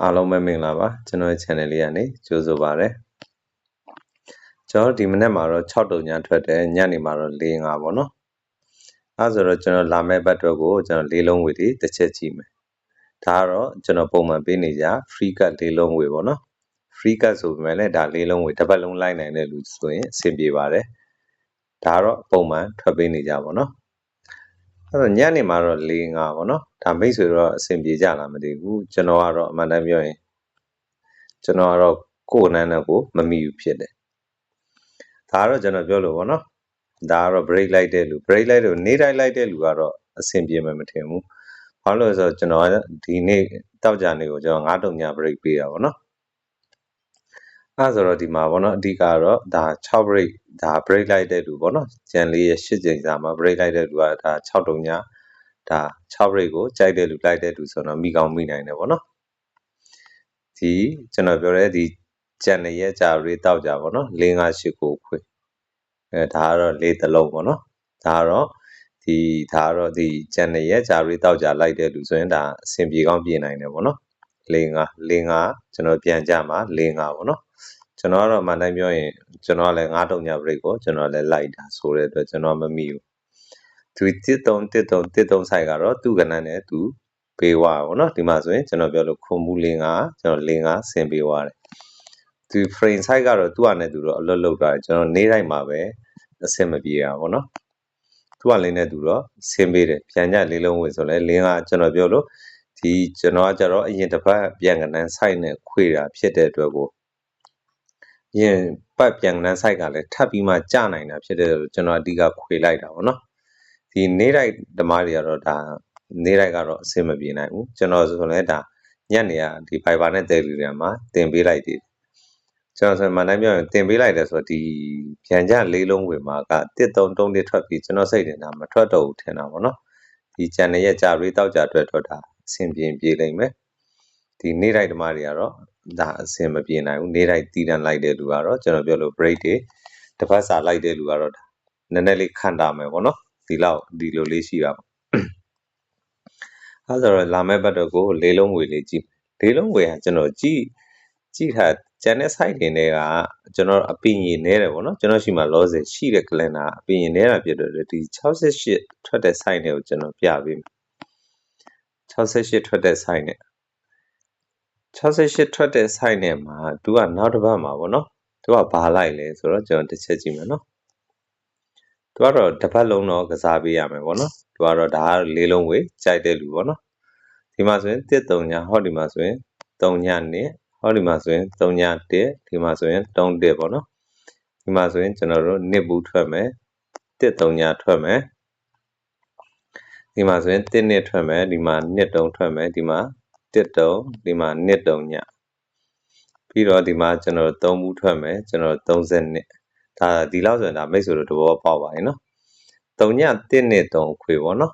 အားလုံးပဲမင်္ဂလာပါကျွန်တော်ရဲ့ channel လေးကနေကြိုဆိုပါရစေကျွန်တော်ဒီမနေ့မှာတော့6တုံညာထွက်တယ်ညနေမှာတော့4 5ပေါ့နော်အဲဆိုတော့ကျွန်တော်လာမယ့်ဘတ်တော့ကိုကျွန်တော်လေးလုံးဝေတွေတစ်ချက်ကြည့်မယ်ဒါကတော့ကျွန်တော်ပုံမှန်ပေးနေကြ free cut လေးလုံးဝေပေါ့နော် free cut ဆိုပေမဲ့လည်းဒါလေးလုံးဝေတစ်ပတ်လုံးလိုက်နိုင်တဲ့လူဆိုရင်အဆင်ပြေပါတယ်ဒါကတော့ပုံမှန်ထွက်ပေးနေကြပါတော့ အဲ့တော့ညနေမှာတော့၄၅ပေါ့နော်ဒါမိတ်ဆွေတော့အဆင်ပြေကြလားမသိဘူးကျွန်တော်ကတော့အမှန်တမ်းပြောရင်ကျွန်တော်ကတော့ကိုယ်နန်းနဲ့ကိုမမီဘူးဖြစ်တယ်ဒါကတော့ကျွန်တော်ပြောလို့ပေါ့နော်ဒါကတော့ break လိုက်တဲ့လူ break လိုက်လို့နေတိုင်းလိုက်တဲ့လူကတော့အဆင်ပြေမှာမထင်ဘူးဘာလို့လဲဆိုတော့ကျွန်တော်ဒီနေ့တောက်ကြနေကိုကျွန်တော်9တုံညာ break ပေးတာပေါ့နော် အဲဆိုတော့ဒီမှာပေါ့နော်အဓိကတော့ဒါ6 break ဒါ break လိုက်တဲ့လူပေါ့နော်ကြံလေးရဲ့8ချိန်စာမှာ break လိုက်တဲ့လူကဒါ6တုံညာဒါ6 break ကိုကြိုက်တဲ့လူလိုက်တဲ့လူဆိုတော့မိကောင်းမိနိုင်တယ်ပေါ့နော်ဒီကျွန်တော်ပြောတဲ့ဒီကြံနေရဲ့ကြာရေးတောက်ကြပေါ့နော်၄၅၈ကိုခွေအဲဒါကတော့၄တလုံးပေါ့နော်ဒါကတော့ဒီဒါကတော့ဒီကြံနေရဲ့ကြာရေးတောက်ကြလိုက်တဲ့လူဆိုရင်ဒါအဆင်ပြေကောင်းပြေနိုင်တယ်ပေါ့နော်၄၅၄၅ကျွန်တော်ပြန်ကြမှာ၄၅ပေါ့နော် ကျွန်တော်ကတော့မှန်တိုင်းပြောရင်ကျွန်တော်ကလည်း9တုံည break ကိုကျွန်တော်လည်းလိုက်တာဆိုတဲ့အတွက်ကျွန်တော်မမိဘူးသူတစ်တုံတစ်တုံတစ်တုံဆိုင်ကတော့သူ့ကဏ္ဍနဲ့သူပေးဝါပေါ့နော်ဒီမှာဆိုရင်ကျွန်တော်ပြောလို့ခုံမှုလင်းကကျွန်တော်လင်းကဆင်ပေးဝါတယ်သူ frame site ကတော့သူ့အနေနဲ့သူတော့အလွတ်လောက်တာကျွန်တော်နေ့တိုင်းမှာပဲအဆင်မပြေတာပေါ့နော်သူကလင်းနဲ့သူတော့ဆင်းပေးတယ်ပြန်ညလေးလုံးဝင်ဆိုလဲလင်းကကျွန်တော်ပြောလို့ဒီကျွန်တော်ကကြတော့အရင်တစ်ပတ်ပြန်ကနန်း site နဲ့ခွေတာဖြစ်တဲ့အတွက်ကို ရင်ပတ်ပြန်ကနန်း site ကလည်းထပ်ပြီးမှကြနိုင်တာဖြစ်တဲ့ကျွန်တော်အဓိကခွေလိုက်တာပေါ့နော်ဒီနေတိုင်းဓမ္မတွေကတော့ဒါနေတိုင်းကတော့အဆင်မပြေနိုင်ဘူးကျွန်တော်ဆိုလည်းဒါညနေကဒီ Fiber နဲ့ Telegram မှာတင်ပေးလိုက်သေးတယ်ကျွန်တော်ဆိုမှန်တိုင်းပြောရင်တင်ပေးလိုက်တယ်ဆိုတော့ဒီပြန်ကြလေးလုံးဝင်မှာကတစ်တုံတုံးတစ်ထွက်ပြီးကျွန်တော်စိတ်နေတာမထွက်တော့ဘူးထင်တာပေါ့နော်ဒီ channel ရဲ့ကြာပြီးတောက်ကြအတွက်တော့ဒါအဆင်ပြေပြေလိမ့်မယ်ဒီနေ့တိုင်းဓမ္မတွေကတော့ ဒါအဆင်မပြေနိုင်ဘူးနေ့တိုင်းတည်တံလိုက်တဲ့လူကတော့ကျွန်တော်ပြောလို့ break တွေတစ်ပတ်စာလိုက်တဲ့လူကတော့နည်းနည်းလေးခံတာမယ်ပေါ့နော်ဒီလောက်ဒီလိုလေးရှိတာပေါ့အဲဆိုတော့လာမယ့်ဘတ်တော့ကိုလေးလုံးဝေလေးကြည့်လေးလုံးဝေကကျွန်တော်ကြည့်ကြည့်ထားကျန်တဲ့ site တွေနဲ့ကကျွန်တော်အပင်ရင်နဲတယ်ပေါ့နော်ကျွန်တော်ရှိမှ loss ရှိတဲ့ calendar အပင်ရင်နဲတာဖြစ်တော့ဒီ68ထွက်တဲ့ site တွေကိုကျွန်တော်ပြပေးမယ်68ထွက်တဲ့ site နဲ့ 68ထွက်တဲ့ site နဲ့မှာသူကနောက်တစ်ပတ်မှာပေါ့နော်သူကဘာလိုက်လဲဆိုတော့ကျွန်တော်တစ်ချက်ကြည့်မယ်နော်သူကတော့တစ်ပတ်လုံးတော့ကစားပေးရမယ်ပေါ့နော်သူကတော့ဒါကလေးလုံးဝေးကြိုက်တဲ့လူပေါ့နော်ဒီမှာဆိုရင်1 3ညဟောဒီမှာဆိုရင်3ညနဲ့ဟောဒီမှာဆိုရင်3ည1ဒီမှာဆိုရင်3 1ပေါ့နော်ဒီမှာဆိုရင်ကျွန်တော်တို့နှစ်ဘူးထွက်မယ်1 3ညထွက်မယ်ဒီမှာဆိုရင်1နှစ်ထွက်မယ်ဒီမှာနှစ်တုံးထွက်မယ်ဒီမှာ 1တုံးဒီမှာနှစ်တုံးညပြီးတော့ဒီမှာကျွန်တော်3ဘူးထွက်မယ်ကျွန်တော်30နှစ်ဒါဒီလောက်ဆိုရင်ဒါမိတ်ဆွေတို့တဘောပေါက်ပါရင်နော်3ည1နှစ်3ခွေပေါ့နော်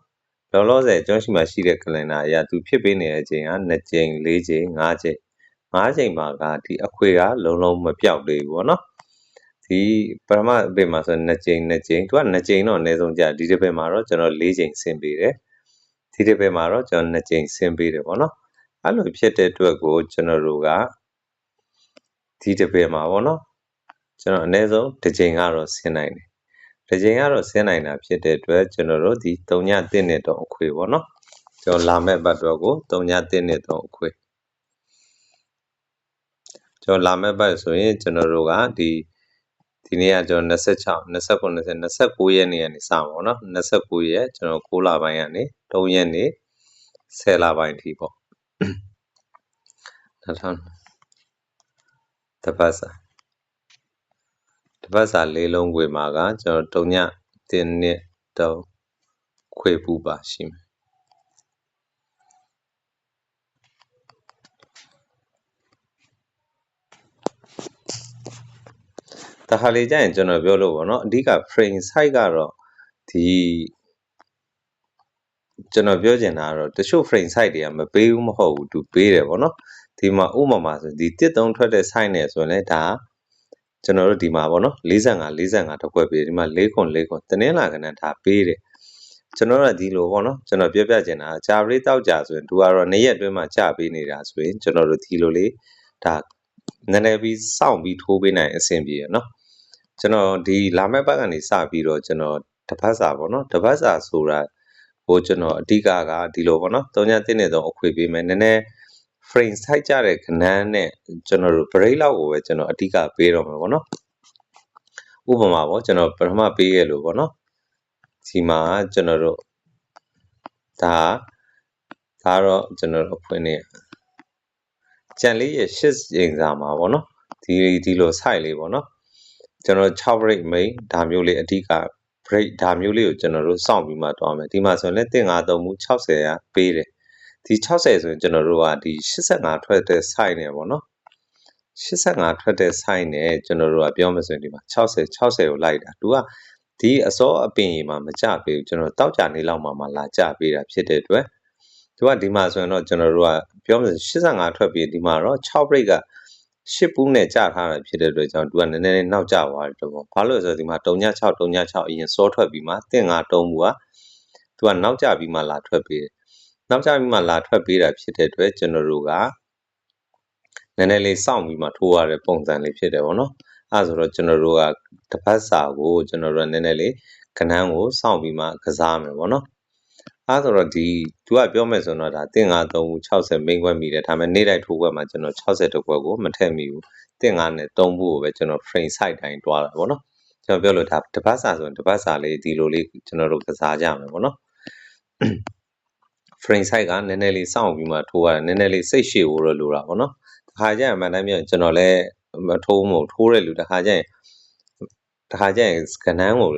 လောလောဆယ်ကျွန်တော်ရှိမှရှိတဲ့ calendar အရာသူဖြစ်ပေးနေတဲ့အချိန်က2ကြိမ်4ကြိမ်5ကြိမ်5ကြိမ်မှာကဒီအခွေကလုံးလုံးမပြောက်သေးဘူးပေါ့နော်ဒီပရမအပေမှာဆို2ကြိမ်2ကြိမ်သူက2ကြိမ်တော့အနည်းဆုံးကြာဒီတစ်ပေမှာတော့ကျွန်တော်4ကြိမ်ဆင်းပေးတယ်ဒီတစ်ပေမှာတော့ကျွန်တော်2ကြိမ်ဆင်းပေးတယ်ပေါ့နော် အဲ့လိုဖြစ်တဲ့အတွက်ကိုကျွန်တော်တို့ကဒီတစ်ပေမှာပေါ့နော်ကျွန်တော်အနည်းဆုံးတစ်ကြိမ်ကတော့ဆင်းနိုင်တယ်တစ်ကြိမ်ကတော့ဆင်းနိုင်တာဖြစ်တဲ့အတွက်ကျွန်တော်တို့ဒီ3ည1နှစ်တော့အခွေပေါ့နော်ကျွန်တော်လာမဲ့ဘတ်တော့ကို3ည1နှစ်တော့အခွေကျွန်တော်လာမဲ့ဘတ်ဆိုရင်ကျွန်တော်တို့ကဒီဒီနေ့ကကျွန်တော်26 29 29ရက်နေ့ကနေစမှာပေါ့နော်29ရက်ကျွန်တော်6လပိုင်းကနေ3ရက်နေ့10လပိုင်းထိပေါ့2000 တပတ်စာတပတ်စာလေးလုံးခွေမှာကကျွန်တော်3ည1နှစ်တော့ခွေပူပါရှိမယ်တခါလေကြာရင်ကျွန်တော်ပြောလို့ပေါ့နော်အဓိက frame size ကတော့ဒီ ကျွန်တော်ပြောချင်တာကတော့တချို့ frame size တွေကမပေးဘူးမဟုတ်ဘူးသူပေးတယ်ပေါ့နော်ဒီမှာဥပမာဆိုဒီ13ထွက်တဲ့ size နဲ့ဆိုရင်လည်းဒါကျွန်တော်တို့ဒီမှာပေါ့နော်45 45တစ်ခွက်ပေးဒီမှာ4ခွန်4ခွန်တနင်္လာကနန်းဒါပေးတယ်ကျွန်တော်ကဒီလိုပေါ့နော်ကျွန်တော်ပြောပြချင်တာဂျာပရိတောက်ကြဆိုရင်သူကတော့နေ့ရက်အတွင်းမှာကြာပေးနေတာဆိုရင်ကျွန်တော်တို့ဒီလိုလေးဒါနည်းနည်းပြီးစောင့်ပြီးထိုးပေးနိုင်အဆင်ပြေရနော်ကျွန်တော်ဒီလာမယ့်ဘက်ကနေစပြီးတော့ကျွန်တော်တပတ်စာပေါ့နော်တပတ်စာဆိုတာ ဟိုကျွန်တော်အဓိကကဒီလိုပေါ့နော်တုံညာတင်းနေတော့အခွေပေးမယ်နည်းနည်း frame size ကြတဲ့ခဏန်းနဲ့ကျွန်တော်တို့ break လောက်ကိုပဲကျွန်တော်အဓိကပေးတော့မှာပေါ့နော်ဥပမာပေါ့ကျွန်တော်ပထမပေးရလို့ပေါ့နော်ဒီမှာကျွန်တော်တို့ဒါဒါတော့ကျွန်တော်တို့ဖွင့်နေကြံလေးရဲ့8ချိန်စာမှာပေါ့နော်ဒီဒီလို site လေးပေါ့နော်ကျွန်တော်6 break main ဒါမျိုးလေးအဓိက break ဒါမျိုးလေးကိုကျွန်တော်တို့စောင့်ပြီးမှတွားမယ်ဒီမှာဆိုရင်လည်းတင်5 3မှု60ရပေးတယ်ဒီ60ဆိုရင်ကျွန်တော်တို့ကဒီ85ထွက်တဲ့ site နဲ့ပေါ့နော်85ထွက်တဲ့ site နဲ့ကျွန်တော်တို့ကပြောမှဆိုရင်ဒီမှာ60 60ကိုလိုက်တာသူကဒီအစောအပင်ကြီးမှာမကြပေးဘူးကျွန်တော်တောက်ကြနေလောက်မှမှလာကြပေးတာဖြစ်တဲ့အတွက်သူကဒီမှာဆိုရင်တော့ကျွန်တော်တို့ကပြောမှဆို85ထွက်ပြီးဒီမှာတော့6 break က 10ပူးနဲ့ကြထားတာဖြစ်တဲ့အတွက်ကြောင့်သူကနည်းနည်းလေးနောက်ကျသွားတယ်ပေါ့ဘာလို့လဲဆိုတော့ဒီမှာ3ည6 3ည6အရင်စောထွက်ပြီးမှတင်5 3ဘူးကသူကနောက်ကျပြီးမှလာထွက်ပေးတယ်နောက်ကျပြီးမှလာထွက်ပေးတာဖြစ်တဲ့အတွက်ကျွန်တော်တို့ကနည်းနည်းလေးစောင့်ပြီးမှထိုးရတဲ့ပုံစံလေးဖြစ်တယ်ပေါ့နော်အဲဆိုတော့ကျွန်တော်တို့ကတပတ်စာကိုကျွန်တော်တို့ကနည်းနည်းလေးကနန်းကိုစောင့်ပြီးမှကစားမယ်ပေါ့နော် အဲဆိုတော့ဒီသူကပြောမယ်ဆိုတော့ဒါတင်9 3 60မိန်ခွက်မိတယ်ဒါပေမဲ့နေ့တိုင်းထိုးခွက်မှာကျွန်တော်60တခွက်ကိုမထည့်မိဘူးတင်9နဲ့3ဘူးကိုပဲကျွန်တော် frame side တိုင်းတွားတာပေါ့နော်ကျွန်တော်ပြောလို့ဒါတပတ်စာဆိုရင်တပတ်စာလေးဒီလိုလေးကျွန်တော်တို့ကစားကြမယ်ပေါ့နော် frame size ကနည်းနည်းလေးစောင့်ပြီးမှထိုးရတယ်နည်းနည်းလေးစိတ်ရှည်ဖို့တော့လိုတာပေါ့နော်တခါကျရင်အမှန်တမ်းပြောရင်ကျွန်တော်လည်းမထိုးမဟုတ်ထိုးတဲ့လူတခါကျရင်တခါကျရင်ကနန်းကို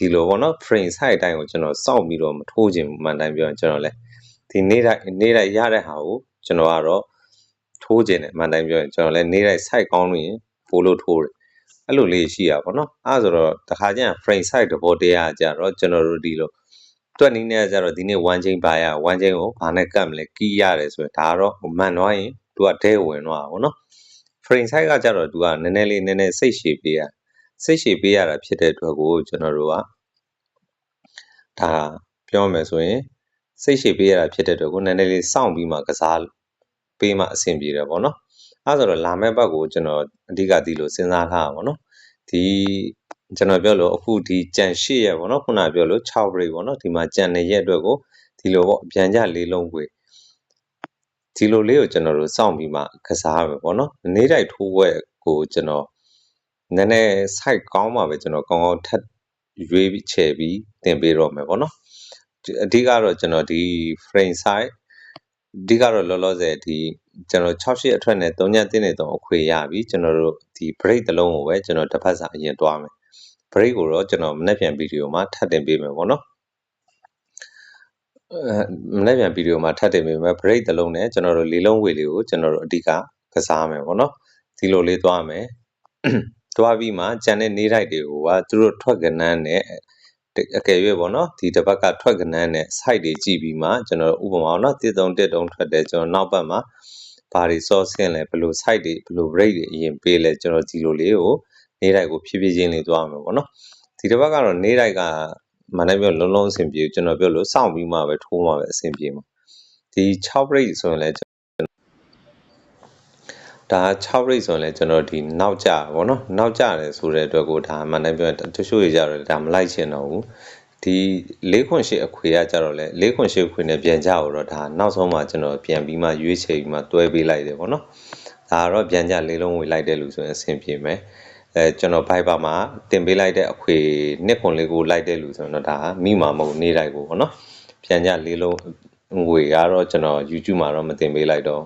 ဒီလိုပေါ့နော် frame size အတိုင်းကိုကျွန်တော်စောင့်ပြီးတော့မထိုးခြင်းမှန်တိုင်းပြောရင်ကျွန်တော်လည်းဒီနေ့တိုင်းနေ့တိုင်းရတဲ့ဟာကိုကျွန်တော်ကတော့ထိုးခြင်းနဲ့မှန်တိုင်းပြောရင်ကျွန်တော်လည်းနေ့တိုင်း site ကောင်းလို့ရင်ပို့လို့ထိုးတယ်အဲ့လိုလေးရှိရပါတော့အဲ့ဆိုတော့တခါကျရင် frame size တဘောတရားကြတော့ကျွန်တော်တို့ဒီလိုတွက်နည်းနဲ့ကျတော့ဒီနေ့1ချိန်ပါရ1ချိန်ကိုဘာနဲ့ကတ်မလဲကီးရတယ်ဆိုရင်ဒါကတော့မှန်သွားရင်သူကဒဲဝင်သွားတာပေါ့နော် frame size ကကျတော့သူကနည်းနည်းလေးနည်းနည်းစိတ်ရှည်ပေးရ စိတ်ရှည်ပေးရတာဖြစ်တဲ့အတွက်ကိုကျွန်တော်တို့ကဒါပြောမယ်ဆိုရင်စိတ်ရှည်ပေးရတာဖြစ်တဲ့အတွက်ကိုနည်းနည်းလေးစောင့်ပြီးမှကစားပေးမှအဆင်ပြေတယ်ပေါ့နော်အဲဆိုတော့လာမယ့်ဘက်ကိုကျွန်တော်အဓိကဒီလိုစဉ်းစားထားတာပေါ့နော်ဒီကျွန်တော်ပြောလို့အခုဒီကြံ၈ရက်ပေါ့နော်ခုနပြောလို့6 break ပေါ့နော်ဒီမှာကြံနေရက်အတွက်ကိုဒီလိုပေါ့ပြန်ကြလေးလုံးပွေဒီလိုလေးကိုကျွန်တော်တို့စောင့်ပြီးမှကစားပဲပေါ့နော်နေ့တိုင်းထိုးဝက်ကိုကျွန်တော် နည်းနည်း site ကောင်းမှပဲကျွန်တော်ကောင်းကောင်းထပ်ရွေးပြီးချယ်ပြီးတင်ပေးတော့မယ်ပေါ့နော်အဓိကတော့ကျွန်တော်ဒီ frame size အဓိကတော့လောလောဆယ်ဒီကျွန်တော်68အထွက်နဲ့3ညတင်းနေတော့အခွေရပြီကျွန်တော်တို့ဒီ break တစ်လုံးကိုပဲကျွန်တော်တစ်ဖက်စာအရင်တွားမယ် break ကိုတော့ကျွန်တော်မနေ့ပြန်ဗီဒီယိုမှာထပ်တင်ပေးမယ်ပေါ့နော်အဲမနေ့ပြန်ဗီဒီယိုမှာထပ်တင်ပေးမယ် break တစ်လုံးနဲ့ကျွန်တော်တို့လေးလုံးဝေလေးကိုကျွန်တော်တို့အဓိကကစားမယ်ပေါ့နော်ဒီလိုလေးသွားမယ် သွားပြီးမှကျန်တဲ့နေထိုက်တွေကိုကသူတို့ထွက်ကနန်းနဲ့အကယ်၍ပေါ့နော်ဒီတစ်ပတ်ကထွက်ကနန်းနဲ့ site တွေကြည့်ပြီးမှကျွန်တော်ဥပမာနော်တစ်တုံတစ်တုံထွက်တယ်ကျွန်တော်နောက်ပတ်မှာဘာတွေစောဆင်းလဲဘယ်လို site တွေဘယ်လို break တွေအရင်ပေးလဲကျွန်တော်ဒီလိုလေးကိုနေတိုက်ကိုဖြည်းဖြည်းချင်းလေးသွားမှာပေါ့နော်ဒီတစ်ပတ်ကတော့နေတိုက်ကမနေ့ပြောလုံးလုံးအဆင်ပြေကျွန်တော်ပြောလို့စောင့်ပြီးမှပဲထိုးမှပဲအဆင်ပြေမှာဒီ6 break ဆိုရင်လည်း ဒါ6 rate ဆိုရင်လည်းကျွန်တော်ဒီနောက်ကျဗောနော်နောက်ကျတယ်ဆိုတဲ့အတွက်ကိုဒါမှန်တယ်ပြောတချို့တွေကြတော့ဒါမလိုက်ချင်တော့ဘူးဒီ၄ခွန်ရှိအခွေကကြတော့လေ၄ခွန်ရှိအခွေနဲ့ပြန်ကြတော့ဒါနောက်ဆုံးမှကျွန်တော်ပြန်ပြီးမှရွေးချယ်ပြီးမှတွဲပေးလိုက်တယ်ဗောနော်ဒါတော့ပြန်ကြလေးလုံးဝေလိုက်တဲ့လူဆိုရင်အဆင်ပြေမယ်အဲကျွန်တော် Viber မှာတင်ပေးလိုက်တဲ့အခွေနှစ်ခွန်လေးကိုလိုက်တဲ့လူဆိုတော့ဒါမိမှာမဟုတ်နေလိုက်ကိုဗောနော်ပြန်ကြလေးလုံးငွေကတော့ကျွန်တော် YouTube မှာတော့မတင်ပေးလိုက်တော့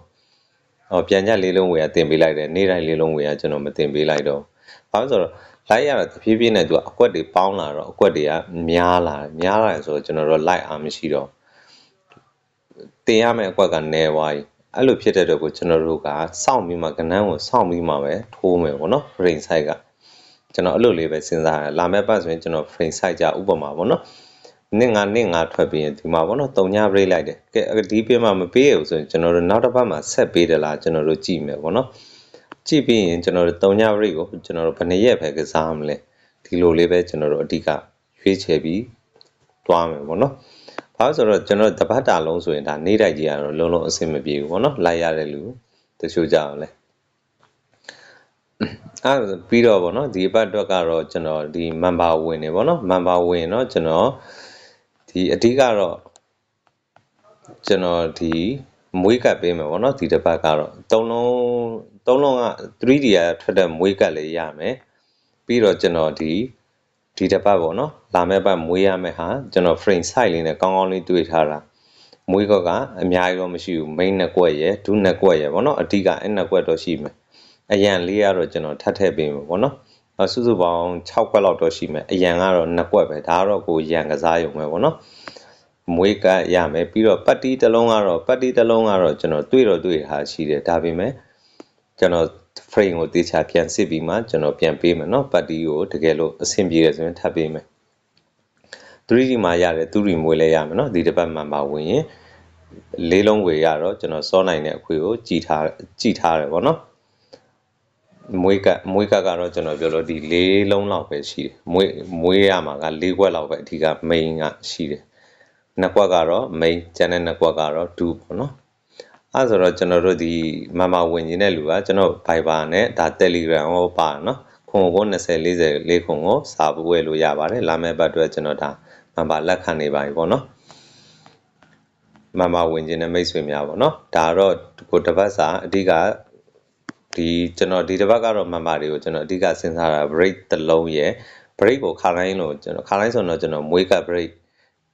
ဟောပြန်ကြလေးလုံးဝေကတင်ပေးလိုက်တယ်နေ့တိုင်းလေးလုံးဝေကကျွန်တော်မတင်ပေးလိုက်တော့ဘာလို့ဆိုတော့လိုက်ရတာတဖြည်းဖြည်းနဲ့သူကအကွက်တွေပေါင်းလာတော့အကွက်တွေကများလာများလာဆိုတော့ကျွန်တော်တို့လိုက်အားမရှိတော့တင်ရမယ့်အကွက်ကနည်းသွားပြီအဲ့လိုဖြစ်တဲ့တော့ကိုကျွန်တော်တို့ကစောင့်ပြီးမှကနန်းကိုစောင့်ပြီးမှပဲထိုးမယ်ပေါ့နော် frame size ကကျွန်တော်အဲ့လိုလေးပဲစဉ်းစားရတယ်လာမယ့်ပတ်ဆိုရင်ကျွန်တော် frame size ကြဥပမာပေါ့နော် နှစ်ငါနှစ်ငါထွက်ပြီးရင်ဒီမှာပေါ့နော်တုံညာ break လိုက်တယ်ကဲဒီပြမှာမပေးရဘူးဆိုရင်ကျွန်တော်တို့နောက်တစ်ပတ်မှာဆက်ပေးတယ်လားကျွန်တော်တို့ကြည့်မယ်ပေါ့နော်ကြည့်ပြီးရင်ကျွန်တော်တို့တုံညာ break ကိုကျွန်တော်တို့ဘယ်နှစ်ရက်ပဲကစားမလဲဒီလိုလေးပဲကျွန်တော်တို့အဓိကရွေးချယ်ပြီးသွားမယ်ပေါ့နော်။ဘာလို့ဆိုတော့ကျွန်တော်တပတ်တာလုံးဆိုရင်ဒါနေ့တိုက်ကြီးကတော့လုံးလုံးအဆင်မပြေဘူးပေါ့နော်။လိုက်ရတဲ့လူတချို့ကြအောင်လဲအဲပြီးတော့ဗောနော်ဒီအပတ်အတွက်ကတော့ကျွန်တော်ဒီ member ဝင်နေဗောနော် member ဝင်တော့ကျွန်တော် ဒီအဓိကတော့ကျွန်တော်ဒီမွေးကတ်ပေးမယ်ဗောနော်ဒီတစ်ပတ်ကတော့သုံးလုံးသုံးလုံးက 3D ရထွက်တဲ့မွေးကတ်လေးရမယ်ပြီးတော့ကျွန်တော်ဒီဒီတစ်ပတ်ဗောနော်လာမယ့်ပတ်မွေးရမယ့်ဟာကျွန်တော် frame size လေးနဲ့ကောင်းကောင်းလေးတွေ့ထားတာမွေးကောကအများကြီးတော့မရှိဘူး main နှစ်ကွက်ရယ်ဒုနှစ်ကွက်ရယ်ဗောနော်အဓိကအဲ့နှစ်ကွက်တော့ရှိမယ်အရန်လေးကတော့ကျွန်တော်ထပ်ထည့်ပေးမယ်ပေါ့နော်အ စုစုပေါင်း6ကွက်လောက်တော့ရှိမယ်အရန်ကတော့2ကွက်ပဲဒါကတော့ကိုရန်ကစားရုံပဲပေါ့နော်မွေးကရမယ်ပြီးတော့ပတ်တီတစ်လုံးကတော့ပတ်တီတစ်လုံးကတော့ကျွန်တော်တွေ့တော့တွေ့ထားရှိတယ်ဒါပေမဲ့ကျွန်တော် frame ကိုတေချာပြန်စစ်ပြီးမှကျွန်တော်ပြန်ပေးမယ်เนาะပတ်တီကိုတကယ်လို့အဆင်ပြေတယ်ဆိုရင်ထပ်ပေးမယ် 3D မှာရတယ်သူရီမွေးလဲရမယ်เนาะဒီတစ်ပတ်မှမှာဝင်ရင်လေးလုံးဝေရတော့ကျွန်တော်စောနိုင်တဲ့အခွေကိုကြည်ထားကြည်ထားတယ်ဗောနော် မွေးကမွေးကကတော့ကျွန်တော်ပြောလို့ဒီလေးလုံးလောက်ပဲရှိတယ်မွေးမွေးရမှာကလေးခွက်လောက်ပဲအဓိက main ကရှိတယ်နှစ်ခွက်ကတော့ main ကျန်တဲ့နှစ်ခွက်ကတော့2ပေါ့နော်အဲဆိုတော့ကျွန်တော်တို့ဒီမမဝင်နေတဲ့လူကကျွန်တော် Viber နဲ့ဒါ Telegram ကိုပါနော်ခုံကို20 40လေးခုံကိုစာပွဲလို့ရပါတယ်လာမယ့်ဘက်အတွက်ကျွန်တော်ဒါမမလက်ခံနေပါပြီပေါ့နော်မမဝင်ခြင်းနဲ့မိတ်ဆွေများပေါ့နော်ဒါတော့ကိုတစ်ပတ်စာအဓိက ဒီကျွန်တော်ဒီတစ်ပတ်ကတော့မမတွေကိုကျွန်တော်အဓိကစဉ်းစားတာ break တစ်လုံးရယ် break ကိုခါတိုင်းလို့ကျွန်တော်ခါတိုင်းဆိုတော့ကျွန်တော်မွေးက break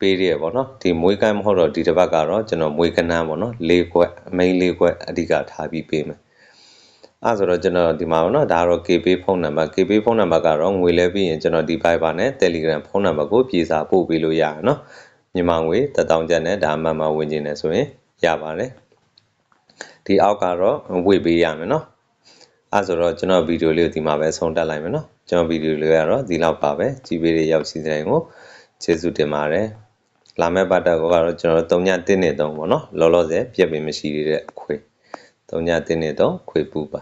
ပေးရပေါ့နော်ဒီမွေးကမ်းမဟုတ်တော့ဒီတစ်ပတ်ကတော့ကျွန်တော်မွေးကနန်းပေါ့နော်၄ခွက် main ၄ခွက်အဓိကထားပြီးပေးမယ်အဲဆိုတော့ကျွန်တော်ဒီမှာပေါ့နော်ဒါကတော့ KB ဖုန်းနံပါတ် KB ဖုန်းနံပါတ်ကတော့ငွေလဲပြီးရင်ကျွန်တော်ဒီ Viber နဲ့ Telegram ဖုန်းနံပါတ်ကိုပြေစာပို့ပေးလို့ရတယ်နော်မြန်မာငွေ1000ကျပ်နဲ့ဒါမှမှဝင်ကျင်တယ်ဆိုရင်ရပါတယ်ဒီအောက်ကတော့ဝေ့ပေးရမယ်နော် အဲဆိုတော့ကျွန်တော်ဗီဒီယိုလေးကိုဒီမှာပဲဆုံးတက်လိုက်မယ်နော်ကျွန်တော်ဗီဒီယိုလေးကတော့ဒီလောက်ပါပဲကြည့်ပေးတဲ့ရောက်စီတိုင်းကိုကျေးဇူးတင်ပါတယ်လာမယ့်ပတ်တော့ကတော့ကျွန်တော်3ည1နေ3ပေါ့နော်လောလောဆယ်ပြက်ပင်မရှိသေးတဲ့ခွေ3ည1နေ3ခွေပူပါ